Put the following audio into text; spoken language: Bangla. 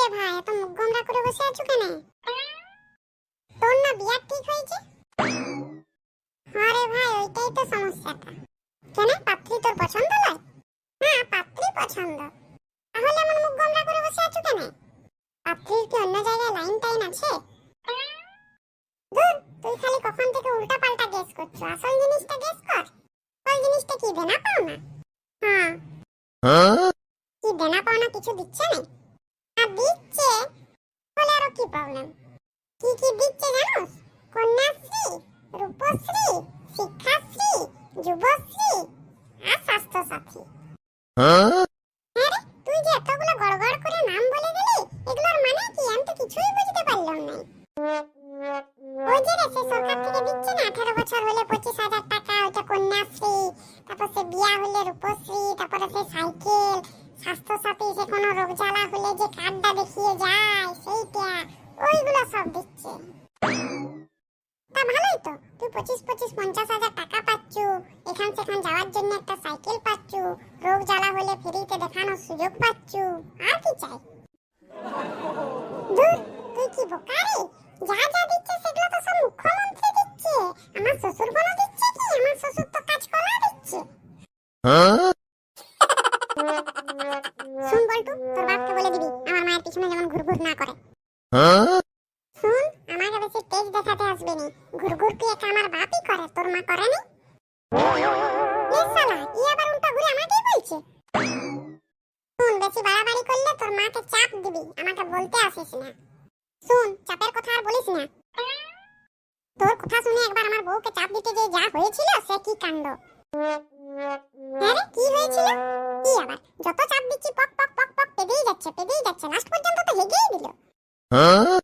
রে ভাই এত মুখ গোমরা করে বসে আছো কেন? তোর না বিয়া ঠিক হয়েছে? আরে ভাই ওইটাই তো সমস্যাটা। কেন? পাত্রী তোর পছন্দ নয়? হ্যাঁ পাত্রী পছন্দ। তাহলে এমন মুখ গোমরা করে বসে আছো কেন? পাত্রীর কি অন্য জায়গায় লাইন টাইন আছে? দূর তুই খালি কখন থেকে উল্টা পাল্টা গেস করছ? আসল জিনিসটা গেস কর। আসল জিনিসটা কি দেনা পাওনা? হ্যাঁ। কি দেনা পাওনা কিছু দিচ্ছে না দিচ্ছে? বলে আরও কি প্রবলেম কি কি দিচ্ছে জানোস? কন্যাশ্রী, রূপশ্রী, শিক্ষাশ্রী, যুবশ্রী আর স্বাস্থ্য সাথী হ্যাঁ তুই যে এতগুলো গড়গড় করে নাম বলে গেলি, এগুলোর মানে কি? আমি তো কিছুই বুঝতে পারলাম না। ওই যে রে, সে সরকার থেকে দিচ্ছে না, আঠারো বছর হলে পঁচিশ হাজার টাকা, ওইটা কন্যাশ্রী, তারপর সে বিয়া হলে রূপশ্রী, তারপরে সে সাইকেল স্বাস্থ্য যে কোনো রোগ জ্বালা হলে যে কার্ডটা দেখিয়ে যায়, সেইটা, ওইগুলো সব দিচ্ছে। তা ভালোই তো, তুই পঁচিশ পঁচিশ পঞ্চাশ হাজার টাকা পাচ্ছু, এখান সেখান যাওয়ার জন্য একটা সাইকেল পাচ্ছু রোগ জ্বালা হলে ফ্রিতে দেখানোর সুযোগ পাচ্ছু, আর কি চাই? তুই কি বোকা যা যা দিচ্ছে সেগুলো তো সব মুখ্যমন্ত্রী দিচ্ছে, আমার শ্বশুর কোনো দিচ্ছে কি? আমার শ্বশুর তো কাজ কলা দিচ্ছে। শুন পিছনে যেমন ঘুরঘুর না করে। শুন, আমাকে বেশি তেজ দেখাতে আসবে নি। ঘুরঘুর কি একা আমার বাপই করে, তোর মা করে নি? এ শালা, ই আবার উল্টা ঘুরে আমাকেই বলছে? শুন, বেশি বাড়াবাড়ি করলে তোর মাকে চাপ দিবি, আমাকে বলতে আসিস না। শুন, চাপের কথা আর বলিস না। তোর কথা শুনে একবার আমার বউকে চাপ দিতে গিয়ে যা হয়েছিল, সে কি কাণ্ড? হ্যাঁ কি হয়েছিল? কি আবার? যত চাপ দিচ্ছি, পক পক পক পক, পেদেই যাচ্ছে পেদেই যাচ্ছে last He gave it. Huh?